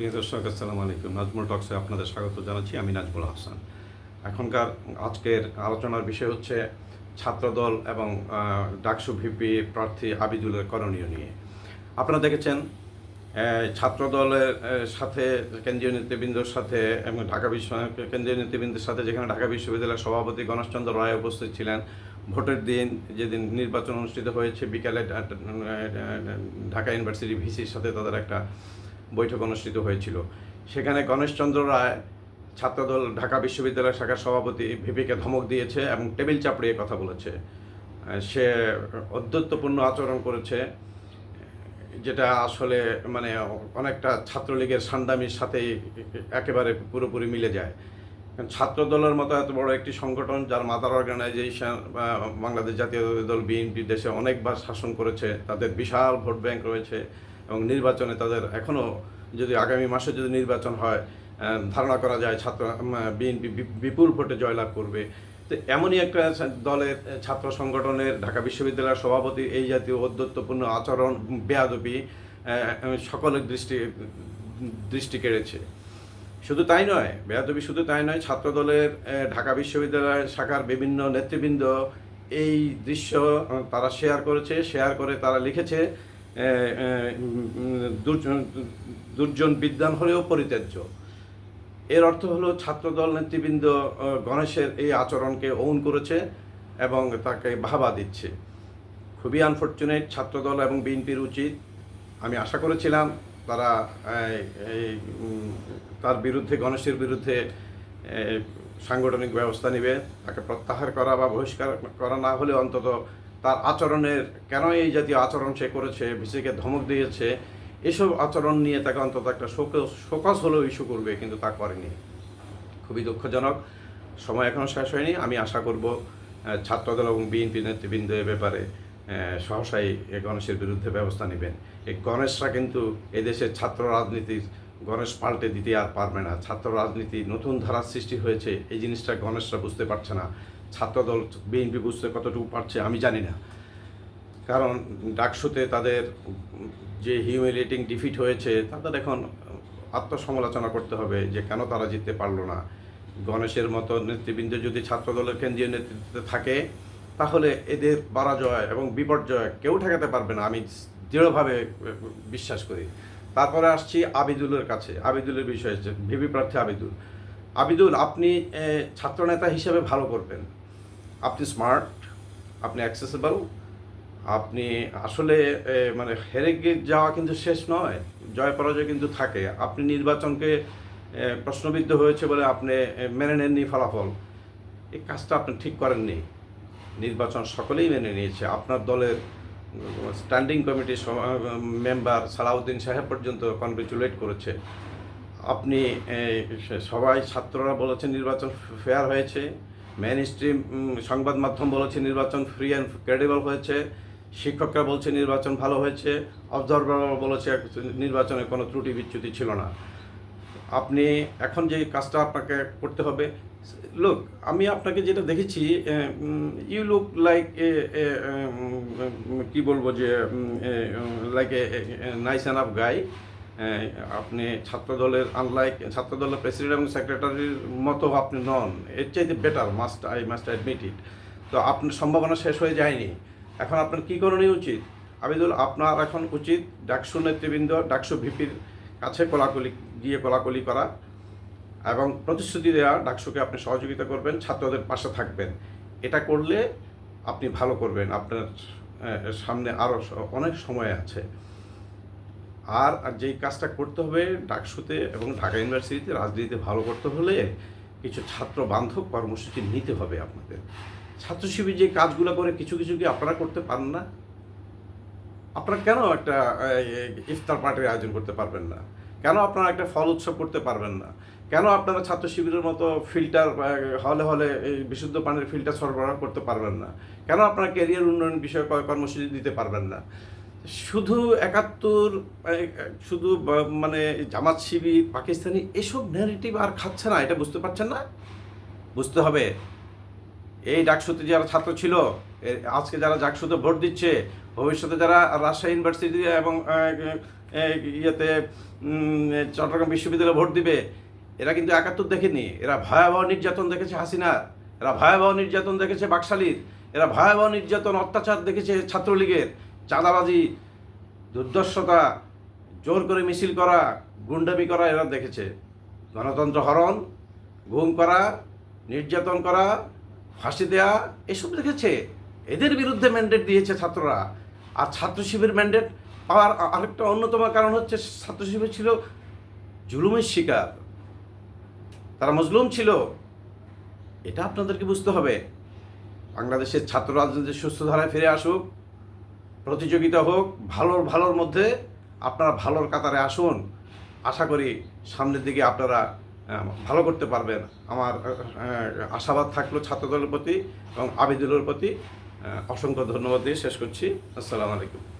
প্রিয় দর্শক, আসসালামু আলাইকুম। নাজমুল টক্সে আপনাদের স্বাগত জানাচ্ছি। আমি নাজমুল হাসান এখনকার আজকের আলোচনার বিষয় হচ্ছে ছাত্রদল এবং ডাকসু ভিপি প্রার্থী আবিদুলের করণীয় নিয়ে। আপনারা দেখেছেন ছাত্রদলের সাথে কেন্দ্রীয় নেতৃবৃন্দর সাথে এবং ঢাকা বিশ্ব কেন্দ্রীয় নেতৃবৃন্দের সাথে যেখানে ঢাকা বিশ্ববিদ্যালয়ের সভাপতি গণেশচন্দ্র রায় উপস্থিত ছিলেন, ভোটের দিন যেদিন নির্বাচন অনুষ্ঠিত হয়েছে, বিকালে ঢাকা ইউনিভার্সিটি ভিসির সাথে তাদের একটা বৈঠক অনুষ্ঠিত হয়েছিল। সেখানে গণেশচন্দ্র রায়, ছাত্রদল, ঢাকা বিশ্ববিদ্যালয় শাখার সভাপতি ভিপিকে ধমক দিয়েছে এবং টেবিল চাপড়িয়ে কথা বলেছে। সে অধ্যত্বপূর্ণ আচরণ করেছে, যেটা আসলে মানে অনেকটা ছাত্রলীগের সান্দামির সাথেই একেবারে পুরোপুরি মিলে যায়। ছাত্রদলের মতো এত বড় একটি সংগঠন যার মাদার অর্গানাইজেশন বাংলাদেশ জাতীয় দল, বিএনপি দেশে অনেকবার শাসন করেছে, তাদের বিশাল ভোট ব্যাংক রয়েছে। এবং নির্বাচনে তাদের এখনও যদি আগামী মাসে যদি নির্বাচন হয় ধারণা করা যায় ছাত্র বিএনপি বিপুল ভোটে জয়লাভ করবে। তো এমনই একটা দলের ছাত্র সংগঠনের ঢাকা বিশ্ববিদ্যালয়ের সভাপতি এই জাতীয় অধ্যত্বপূর্ণ আচরণ বেয়াদবি সকলের দৃষ্টি দৃষ্টি কেড়েছে। শুধু তাই নয় বেয়াদবি শুধু তাই নয় ছাত্রদলের আহ, ঢাকা বিশ্ববিদ্যালয় শাখার বিভিন্ন নেতৃবৃন্দ এই দৃশ্য তারা শেয়ার করেছে শেয়ার করে তারা লিখেছে দুর্জন বিদ্যান হলেও পরিত্যাজ্য। এর অর্থ হলো ছাত্রদল নেতৃবৃন্দ গণেশের এই আচরণকে ওন করেছে এবং তাকে বাহবা দিচ্ছে। খুবই আনফর্চুনেট ছাত্রদল এবং বিএনপির উচিত। আমি আশা করেছিলাম তারা তার বিরুদ্ধে, গণেশের বিরুদ্ধে সাংগঠনিক ব্যবস্থা নেবে। তাকে প্রত্যাহার করা বা বহিষ্কার করা না হলে অন্তত তার আচরণের কেন এই জাতীয় আচরণ সে করেছে, ভিসিকে ধমক দিয়েছে, এসব আচরণ নিয়ে তাকে অন্তত একটা শোকস শোকস হলেও ইস্যু করবে, কিন্তু তা করেনি। খুবই দুঃখজনক। সময় এখনও শেষ হয়নি। আমি আশা করব ছাত্রদল এবং বিএনপি নেতৃবৃন্দ এ ব্যাপারে সহসাই গণেশের বিরুদ্ধে ব্যবস্থা নেবেন। এই গণেশরা কিন্তু এদেশের ছাত্র রাজনীতির গণেশ পাল্টে দিতে আর পারবে না। ছাত্র রাজনীতি নতুন ধারার সৃষ্টি হয়েছে। এই জিনিসটা গণেশরা বুঝতে পারছে না। ছাত্রদল, বিএনপি বুঝতে কতটুকু পারছে আমি জানি না। কারণ ডাকসুতে তাদের যে হিউমিলেটিং ডিফিট হয়েছে, তাদের এখন আত্মসমালোচনা করতে হবে যে কেন তারা জিততে পারল না। গণেশের মতো নেতৃবৃন্দ যদি ছাত্রদলের কেন্দ্রীয় নেতৃত্বে থাকে, তাহলে এদের পরাজয় এবং বিপর্যয় কেউ ঠেকাতে পারবে না, আমি দৃঢ়ভাবে বিশ্বাস করি। তারপরে আসছি আবিদুলের কাছে। আবিদুলের বিষয়ে ভিপি প্রার্থী আবিদুল। আবিদুল, আপনি ছাত্রনেতা হিসেবে ভালো করবেন। আপনি স্মার্ট আপনি অ্যাক্সেসেবল আপনি আসলে মানে হেরে যাওয়া কিন্তু শেষ নয়, জয় পরাজয় কিন্তু থাকে। আপনি নির্বাচনকে প্রশ্নবিদ্ধ হয়েছে বলে আপনি মেনে নেননি ফলাফল। এই কাজটা আপনি ঠিক করেননি। নির্বাচন সকলেই মেনে নিয়েছে। আপনার দলের স্ট্যান্ডিং কমিটির মেম্বার সালাউদ্দিন সাহেব পর্যন্ত কনগ্রেচুলেট করেছে। আপনি সবাই ছাত্ররা বলেছে নির্বাচন ফেয়ার হয়েছে। মেন স্ট্রিম সংবাদ মাধ্যম বলেছে নির্বাচন ফ্রি অ্যান্ড ক্রেডিবল হয়েছে। শিক্ষকরা বলছে নির্বাচন ভালো হয়েছে। অবজারভার বলেছে নির্বাচনে কোনো ত্রুটি বিচ্যুতি ছিল না। আপনি এখন যে কাজটা আপনাকে করতে হবে লোক আমি আপনাকে যেটা দেখেছি ইউ লুক লাইক কি বলব যে like a nice enough guy আপনি ছাত্রদলের আনলাইক ছাত্রদলের প্রেসিডেন্ট এবং সেক্রেটারির মতো আপনি নন। এর চাইতে better must I must admit it তো আপনার সম্ভাবনা শেষ হয়ে যায়নি। এখন আপনার কী করণীয় উচিত? আবিদুল, আপনার এখন উচিত ডাকসু নেতৃবৃন্দ, ডাকসু ভিপির কাছে কোলাকুলি, গিয়ে কোলাকুলি করা এবং প্রতিশ্রুতি দেওয়া ডাকসুকে আপনি সহযোগিতা করবেন, ছাত্রদের পাশে থাকবেন। এটা করলে আপনি ভালো করবেন। আপনার সামনে আরও অনেক সময় আছে। আর আর যেই কাজটা করতে হবে ডাকসুতে এবং ঢাকা ইউনিভার্সিটিতে, রাজনীতিতে ভালো করতে হলে কিছু ছাত্র বান্ধব কর্মসূচি নিতে হবে আপনাদের। ছাত্র শিবির যে কাজগুলো করে, কিছু কিছু কি আপনারা করতে পারেন না? আপনারা কেন একটা ইফতার পার্টির আয়োজন করতে পারবেন না? কেন আপনারা একটা ফল উৎসব করতে পারবেন না? কেন আপনারা ছাত্র শিবিরের মতো ফিল্টার হলে হলে বিশুদ্ধ পানির ফিল্টার সরবরাহ করতে পারবেন না? কেন আপনারা ক্যারিয়ার উন্নয়ন বিষয়ে কর্মসূচি দিতে পারবেন না? শুধু একাত্তর শুধু মানে জামাত শিবির, পাকিস্তানি, এসব ন্যারেটিভ আর খাচ্ছে না, এটা বুঝতে পারছেন না? বুঝতে হবে। এই ডাকসুতে যারা ছাত্র ছিল আজকে যারা ডাকসুতে ভোট দিচ্ছে, ভবিষ্যতে যারা রাজশাহী ইউনিভার্সিটি এবং ইয়েতে চট্টগ্রাম বিশ্ববিদ্যালয়ে ভোট দিবে, এরা কিন্তু একাত্তর দেখেনি এরা ভয়াবহ নির্যাতন দেখেছে হাসিনার এরা ভয়াবহ নির্যাতন দেখেছে বাকশালীর, এরা ভয়াবহ নির্যাতন অত্যাচার দেখেছে ছাত্রলীগের। চাঁদাবাজি দুর্দর্শতা জোর করে মিছিল করা, গুন্ডামি করা এরা দেখেছে। গণতন্ত্র হরণ, গুম করা, নির্যাতন করা, ফাঁসি দেয়া, এসব দেখেছে। এদের বিরুদ্ধে ম্যান্ডেট দিয়েছে ছাত্ররা। আর ছাত্র শিবির ম্যান্ডেট পাওয়ার আরেকটা অন্যতম কারণ হচ্ছে ছাত্র শিবির ছিল জুলুমের শিকার। তারা মজলুম ছিল। এটা আপনাদেরকে বুঝতে হবে। বাংলাদেশের ছাত্র রাজনীতি সুস্থ ধারায় ফিরে আসুক। প্রতিযোগিতা হোক, ভালোর ভালোর মধ্যে আপনারা ভালোর কাতারে আসুন। আশা করি সামনের দিকে আপনারা ভালো করতে পারবেন। আমার আশাবাদ থাকল ছাত্রদলের প্রতি এবং আবিদুলের প্রতি। অসংখ্য ধন্যবাদ দিয়ে শেষ করছি। আসসালামু আলাইকুম।